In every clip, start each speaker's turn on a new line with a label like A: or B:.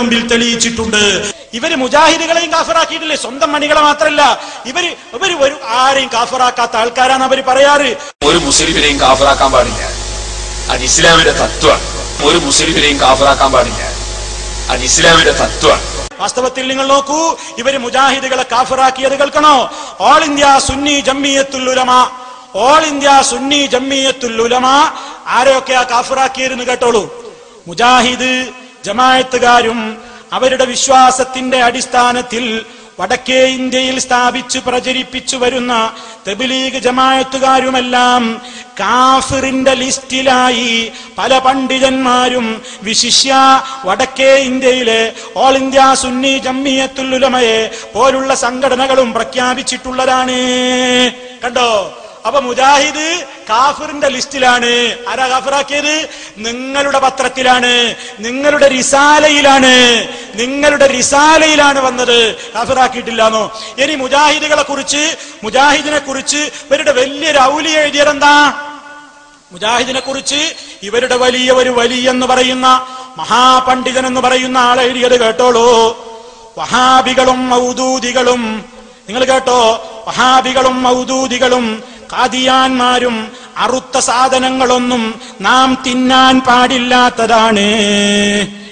A: മുമ്പിൽ തെളിയിച്ചിട്ടുണ്ട്. ഇവർ മുജാഹിദുകളെയും കാഫറാക്കിയിട്ടില്ലേ? സ്വന്തം മണികളെ മാത്രല്ല. ഇവർ ഇവർ ഒരു ആരെയും കാഫറാക്കാത്ത ആൾക്കാരാണ് അവർ പറയാറ്.
B: ഒരു മുസ്ലിമിനെയും കാഫറാക്കാൻ പാടില്ല. അത് ഇസ്ലാമിന്റെ തത്വമാണ്. ഒരു മുസ്ലിമിനെയും കാഫറാക്കാൻ പാടില്ല. അത് ഇസ്ലാമിന്റെ തത്വമാണ്.
A: വാസ്തവത്തിൽ നിങ്ങൾ നോക്കൂ ഇവർ മുജാഹിദുകളെ കാഫറാക്കിയത് കേൾക്കണോ? All India Sunni Jamiyyathul Ulama all India Sunni Jamiyyathul Ulama ആരെയൊക്കെയാ കാഫറാക്കിയിരുന്നു കേട്ടോളൂ. മുജാഹിദ് ജമായത്തുകാരും അവരുടെ വിശ്വാസത്തിന്റെ അടിസ്ഥാനത്തിൽ വടക്കേ ഇന്ത്യയിൽ സ്ഥാപിച്ചു പ്രചരിപ്പിച്ചു വരുന്ന തെബിലീഗ് ജമായത്തുകാരുമെല്ലാം കാഫിറിന്റെ ലിസ്റ്റിലായി പല പണ്ഡിതന്മാരും വിശിഷ്യ വടക്കേ ഇന്ത്യയിലെ ഓൾ ഇന്ത്യ സുന്നി ജമ്മിയത്തുല്ലുലമയെ പോലുള്ള സംഘടനകളും പ്രഖ്യാപിച്ചിട്ടുള്ളതാണ്. കണ്ടോ? അപ്പൊ മുജാഹിദ് കാഫിറിന്റെ ലിസ്റ്റിലാണ്. ആരാ കാഫിറാക്കിയത്? നിങ്ങളുടെ പത്രത്തിലാണ്. നിങ്ങളുടെ റിസാലയിലാണ്. നിങ്ങളുടെ റിസാലയിലാണ് വന്നത്. കാഫിറാക്കിയിട്ടില്ലാന്നോ? ഇനി മുജാഹിദുകളെ കുറിച്ച് മുജാഹിദിനെ കുറിച്ച് ഇവരുടെ വലിയൊരു ഔലി എഴുതിയതെന്താ? മുജാഹിദിനെ കുറിച്ച് ഇവരുടെ വലിയ ഒരു വലിയ എന്ന് പറയുന്ന മഹാപണ്ഡിതൻ എന്ന് പറയുന്ന ആളെ എഴുതിയത് കേട്ടോളൂ. വഹാബികളും മൗദൂദികളും. നിങ്ങൾ കേട്ടോ? വഹാബികളും മൗദൂദികളും കാദിയാന്മാരും അറുത്ത സാധനങ്ങളൊന്നും നാം തിന്നാൻ പാടില്ലാത്തതാണ്.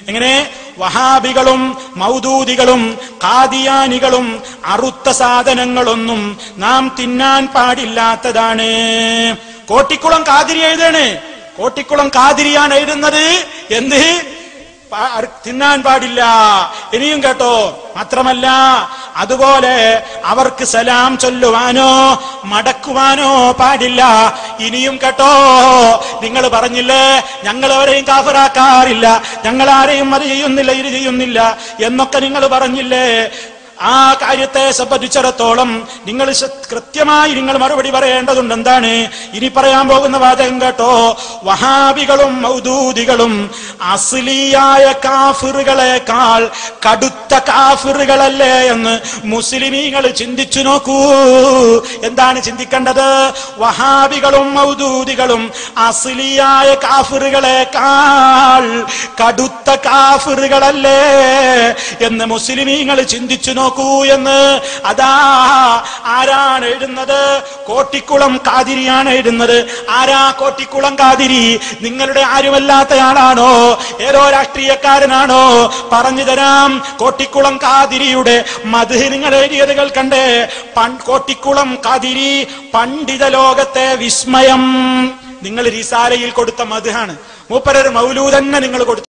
A: എങ്ങനെ? വഹാബികളും മൗദൂദികളും കാദിയാനികളും അറുത്ത സാധനങ്ങളൊന്നും നാം തിന്നാൻ പാടില്ലാത്തതാണ്. കോട്ടിക്കുളം കാതിരി എഴുതാണ്. കോട്ടിക്കുളം കാതിരിയാണ് എഴുതുന്നത്. എന്ത്? തിന്നാൻ പാടില്ല. ഇനിയും കേട്ടോ. മാത്രമല്ല അതുപോലെ അവർക്ക് സലാം ചൊല്ലുവാനോ മടക്കുവാനോ പാടില്ല. ഇനിയും കേട്ടോ നിങ്ങൾ പറഞ്ഞില്ലേ ഞങ്ങൾ അവരെയും കാഫറാക്കാറില്ല ഞങ്ങൾ ആരെയും അത് ചെയ്യുന്നില്ല ഇത് ചെയ്യുന്നില്ല എന്നൊക്കെ നിങ്ങൾ പറഞ്ഞില്ലേ? ആ കാര്യത്തെ സംബന്ധിച്ചിടത്തോളം നിങ്ങൾ കൃത്യമായി നിങ്ങൾ മറുപടി പറയേണ്ടതുണ്ട് എന്താണ് ഇനി പറയാൻ പോകുന്ന വാചകം കേട്ടോ. വഹാബികളും മൗദൂദികളും അസ്ലിയായ കാഫിറുകളെക്കാൾ കടുത്ത കാഫിറുകളല്ലേ എന്ന് മുസ്ലിമീങ്ങൾ ചിന്തിച്ചു നോക്കൂ. എന്താണ് ചിന്തിക്കേണ്ടത്? വഹാബികളും മൗദൂദികളും അസ്ലിയായ കാഫിറുകളെക്കാൾ കടുത്ത കാഫിറുകളല്ലേ എന്ന് മുസ്ലിമീങ്ങൾ ചിന്തിച്ചു നോക്കൂ എന്ന്. അതാ ആരാണ് എഴുതുന്നത്? കോട്ടിക്കുളം കാതിരിയാണ് എഴുതുന്നത്. ആരാ കോട്ടിക്കുളം കാതിരി? നിങ്ങളുടെ ആരുമല്ലാത്ത ആളാണോ? ഏതോ രാഷ്ട്രീയക്കാരനാണോ? പറഞ്ഞു തരാം. കോട്ടിക്കുളം കാതിരിയുടെ മധു നിങ്ങൾ എഴുതിയത് കേൾക്കണ്ടേ? പൺ കോട്ടിക്കുളം കാതിരി പണ്ഡിത ലോകത്തെ വിസ്മയം. നിങ്ങൾ റിസാലയിൽ കൊടുത്ത മധുഹാണ്. മൂപ്പരൊരു മൗലൂദന്നെ നിങ്ങൾ കൊടുത്തു